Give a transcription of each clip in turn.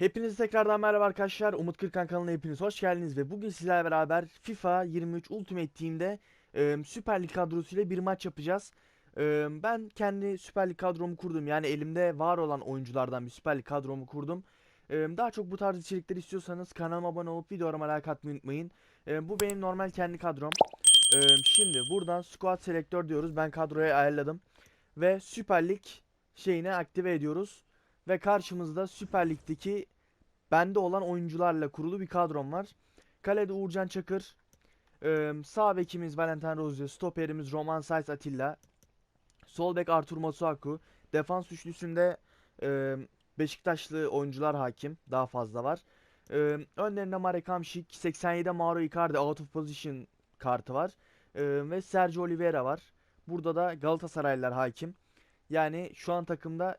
Hepinize tekrardan merhaba arkadaşlar. Umut Kırkan kanalına hepiniz hoş geldiniz ve bugün sizlerle beraber FIFA 23 Ultimate Team'de e, Süper Lig kadrosuyla bir maç yapacağız. E, ben kendi Süper Lig kadromu kurdum. Yani elimde var olan oyunculardan bir Süper Lig kadromu kurdum. E, daha çok bu tarz içerikler istiyorsanız kanalıma abone olup videolarıma like atmayı unutmayın. E, bu benim normal kendi kadrom. E, şimdi buradan Squad Selektör diyoruz. Ben kadroyu ayarladım. Ve Süper Lig şeyini aktive ediyoruz. Ve karşımızda Süper Lig'deki bende olan oyuncularla kurulu bir kadrom var. Kalede Uğurcan Çakır, sağ bekimiz Valentin Rozier, stoperimiz Roman Saiz Atilla, sol bek Artur Masuaku, defans üçlüsünde Beşiktaşlı oyuncular hakim, daha fazla var. Önlerinde Marek Hamšík, 87'de Mauro Icardi out of position kartı var. Ve Sergio Oliveira var. Burada da Galatasaraylılar hakim. Yani şu an takımda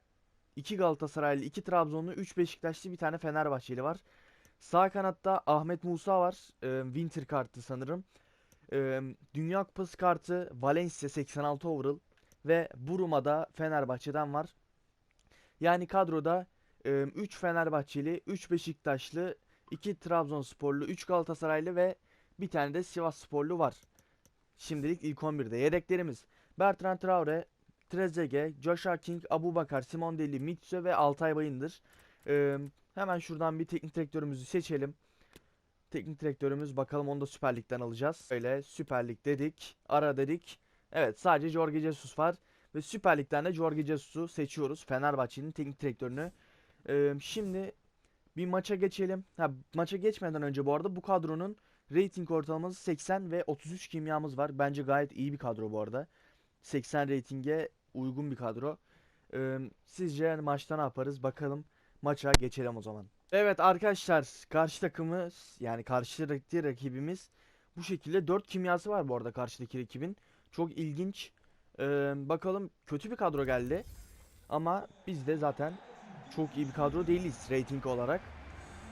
2 Galatasaraylı, 2 Trabzonlu, 3 Beşiktaşlı, bir tane Fenerbahçeli var. Sağ kanatta Ahmet Musa var. Ee, Winter kartı sanırım. Ee, Dünya Kupası kartı Valencia 86 overall ve Buruma da Fenerbahçe'den var. Yani kadroda 3 Fenerbahçeli, 3 Beşiktaşlı, 2 Trabzonsporlu, 3 Galatasaraylı ve bir tane de Sivassporlu var. Şimdilik ilk 11'de. Yedeklerimiz Bertrand Traore, Trezeguet, Joshua King, Abubakar, Simon Deli, Mitsu ve Altay Bayındır. Ee, hemen şuradan bir teknik direktörümüzü seçelim. Teknik direktörümüz bakalım onu da Süper Lig'den alacağız. Öyle Süper Lig dedik. Ara dedik. Evet sadece Jorge Jesus var. Ve Süper Lig'den de Jorge Jesus'u seçiyoruz. Fenerbahçe'nin teknik direktörünü. Ee, şimdi bir maça geçelim. Ha, maça geçmeden önce bu arada bu kadronun rating ortalaması 80 ve 33 kimyamız var. Bence gayet iyi bir kadro bu arada. 80 reytinge uygun bir kadro. Ee, sizce maçta ne yaparız? Bakalım. Maça geçelim o zaman. Evet arkadaşlar karşı takımımız yani karşıdaki rakibimiz bu şekilde 4 kimyası var bu arada karşıdaki rakibin. Çok ilginç. Ee, bakalım kötü bir kadro geldi. Ama biz de zaten çok iyi bir kadro değiliz rating olarak.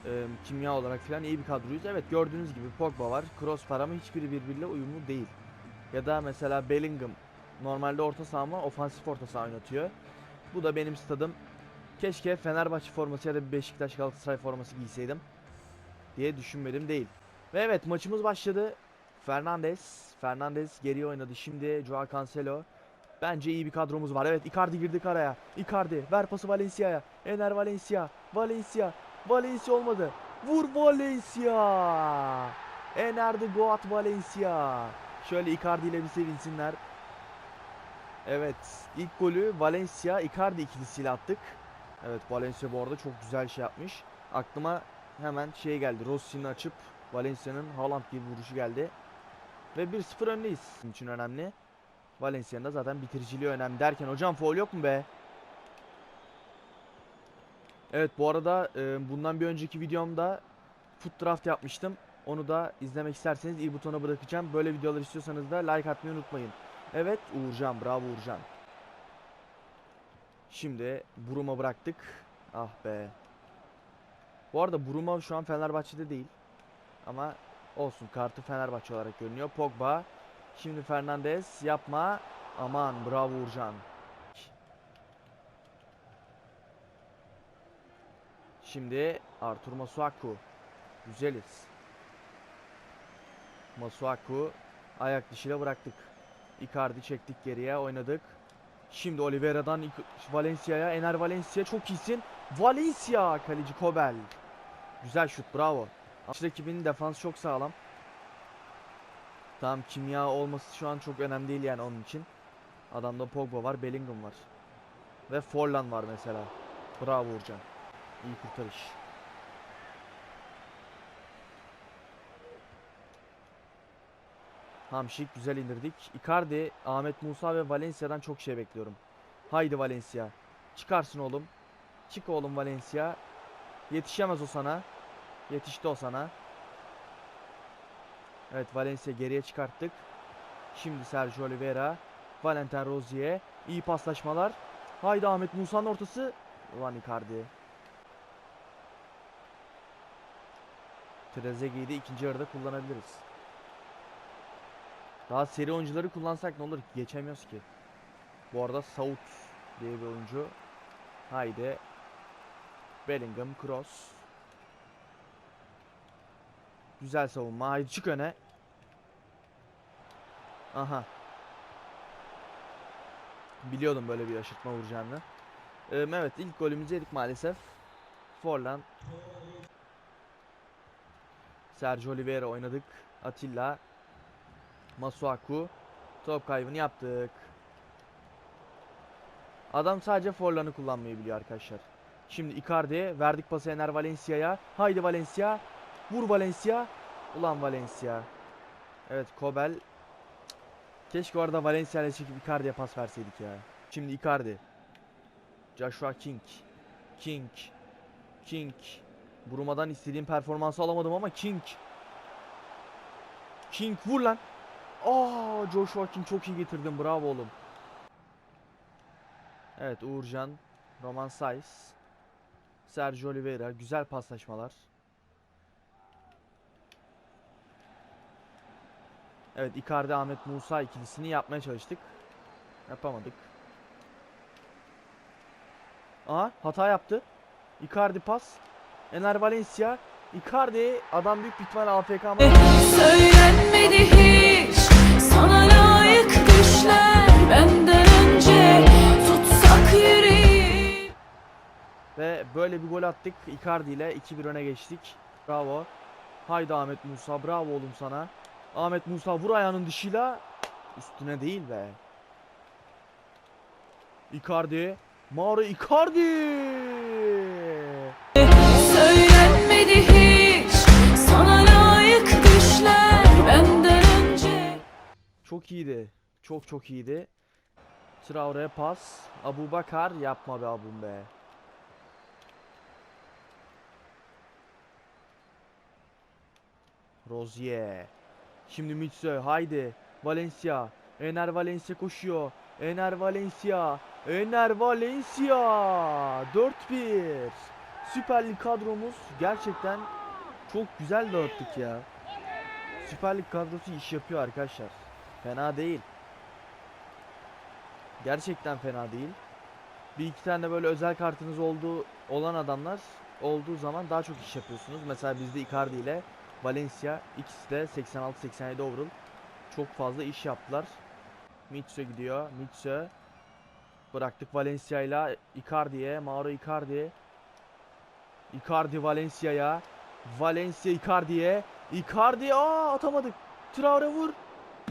Ee, kimya olarak falan iyi bir kadroyuz. Evet gördüğünüz gibi Pogba var. Kroos var ama hiçbiri birbiriyle uyumlu değil. Ya da mesela Bellingham Normalde orta saha ama ofansif orta saha oynatıyor. Bu da benim stadım. Keşke Fenerbahçe forması ya da Beşiktaş Galatasaray forması giyseydim diye düşünmedim değil. Ve evet maçımız başladı. Fernandes, Fernandes geriye oynadı. Şimdi Joao Cancelo. Bence iyi bir kadromuz var. Evet Icardi girdik araya. Icardi ver pası Valencia'ya. Ener Valencia. Valencia. Valencia olmadı. Vur Valencia. Ener de Goat Valencia. Şöyle Icardi ile bir sevinsinler. Evet, ilk golü Valencia Icardi ikilisiyle attık. Evet, Valencia bu arada çok güzel şey yapmış. Aklıma hemen şey geldi. Rossi'ni açıp Valencia'nın Haaland gibi vuruşu geldi. Ve 1-0 öndeyiz. Bizim için önemli. Valencia'nın da zaten bitiriciliği önemli derken hocam foul yok mu be? Evet bu arada e, bundan bir önceki videomda foot draft yapmıştım. Onu da izlemek isterseniz i butona bırakacağım. Böyle videolar istiyorsanız da like atmayı unutmayın. Evet Uğurcan bravo Uğurcan. Şimdi Buruma bıraktık. Ah be. Bu arada Buruma şu an Fenerbahçe'de değil. Ama olsun kartı Fenerbahçe olarak görünüyor. Pogba. Şimdi Fernandez yapma. Aman bravo Uğurcan. Şimdi Artur Masuaku. Güzeliz. Masuaku ayak dışıyla bıraktık. Icardi çektik geriye oynadık. Şimdi Oliveira'dan Valencia'ya. Ener Valencia çok iyisin. Valencia kaleci Kobel. Güzel şut bravo. Karşı rakibinin defans çok sağlam. Tamam kimya olması şu an çok önemli değil yani onun için. Adamda Pogba var, Bellingham var. Ve Forlan var mesela. Bravo Uğurcan. İyi kurtarış. Hamşik güzel indirdik. Icardi, Ahmet Musa ve Valencia'dan çok şey bekliyorum. Haydi Valencia. Çıkarsın oğlum. Çık oğlum Valencia. Yetişemez o sana. Yetişti o sana. Evet Valencia geriye çıkarttık. Şimdi Sergio Oliveira. Valentin Rozier. İyi paslaşmalar. Haydi Ahmet Musa'nın ortası. Ulan Icardi. Trezeguet'i de ikinci yarıda kullanabiliriz. Daha seri oyuncuları kullansak ne olur? Geçemiyoruz ki. Bu arada Saut diye bir oyuncu. Haydi. Bellingham, Cross. Güzel savunma. Haydi çık öne. Aha. Biliyordum böyle bir aşırtma vuracağını. Ee, evet ilk golümüzü yedik maalesef. Forlan. Sergio Oliveira oynadık. Atilla. Masuaku. Top kaybını yaptık. Adam sadece Forlan'ı kullanmayı biliyor arkadaşlar. Şimdi Icardi verdik pası Ener Valencia'ya. Haydi Valencia. Vur Valencia. Ulan Valencia. Evet Kobel. Keşke orada Valencia ile çekip Icardi'ye pas verseydik ya. Şimdi Icardi. Joshua King. King. King. Bruma'dan istediğim performansı alamadım ama King. King vur lan. Aa Joshua King çok iyi getirdin. Bravo oğlum. Evet Uğurcan. Roman Saiz. Sergio Oliveira. Güzel paslaşmalar. Evet Icardi Ahmet Musa ikilisini yapmaya çalıştık. Yapamadık. Aha hata yaptı. Icardi pas. Ener Valencia. Icardi adam büyük ihtimalle AFK ama Söylenmedi böyle bir gol attık. Icardi ile 2-1 öne geçtik. Bravo. Haydi Ahmet Musa bravo oğlum sana. Ahmet Musa vur ayağının dışıyla üstüne değil be. Icardi. Mauro Icardi. Söylenmedi hiç sana layık düşler benden önce. Çok iyiydi. Çok çok iyiydi. Traore'ye pas. Abu Bakar yapma be abum be. Rozier. Şimdi Mitsu haydi. Valencia. Ener Valencia koşuyor. Ener Valencia. Ener Valencia. 4-1. Süper Lig kadromuz gerçekten çok güzel dağıttık ya. Süper Lig kadrosu iş yapıyor arkadaşlar. Fena değil. Gerçekten fena değil. Bir iki tane böyle özel kartınız olduğu olan adamlar olduğu zaman daha çok iş yapıyorsunuz. Mesela bizde Icardi ile Valencia ikisi de 86-87 overall çok fazla iş yaptılar. Mitsu gidiyor. Mitsu bıraktık Valencia ile Icardi'ye. Mauro Icardi. Icardi Valencia'ya. Valencia Icardi'ye. Icardi aa atamadık. Traore vur.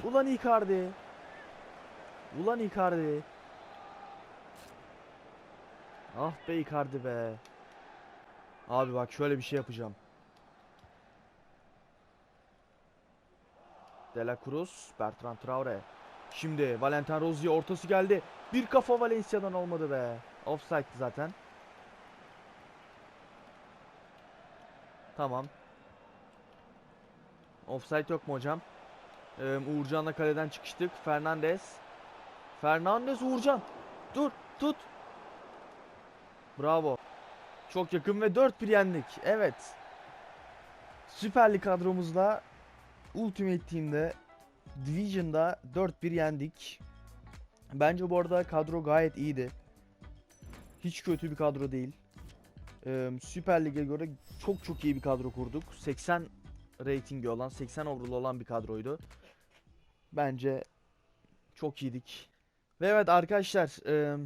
Ulan Icardi. Ulan Icardi. Ah be Icardi be. Abi bak şöyle bir şey yapacağım. De Cruz, Bertrand Traore. Şimdi Valentin Rozier ortası geldi. Bir kafa Valencia'dan olmadı be. Offside'di zaten. Tamam. Offside yok mu hocam? Ee, Uğurcan'la kaleden çıkıştık. Fernandez. Fernandez Uğurcan. Dur tut. Bravo. Çok yakın ve 4-1 yendik. Evet. Süper Lig kadromuzda Ultimate Team'de Division'da 4-1 yendik. Bence bu arada kadro gayet iyiydi. Hiç kötü bir kadro değil. Ee, Süper Lig'e göre çok çok iyi bir kadro kurduk. 80 ratingi olan, 80 overall olan bir kadroydu. Bence çok iyiydik. Ve evet arkadaşlar, e,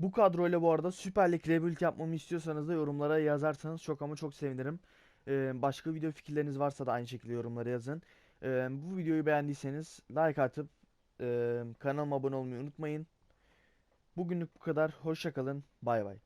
bu kadroyla bu arada Süper Lig rebuild yapmamı istiyorsanız da yorumlara yazarsanız çok ama çok sevinirim. E, başka video fikirleriniz varsa da aynı şekilde yorumlara yazın. E, bu videoyu beğendiyseniz like atıp e, kanalıma abone olmayı unutmayın. Bugünlük bu kadar. Hoşçakalın. Bay bay.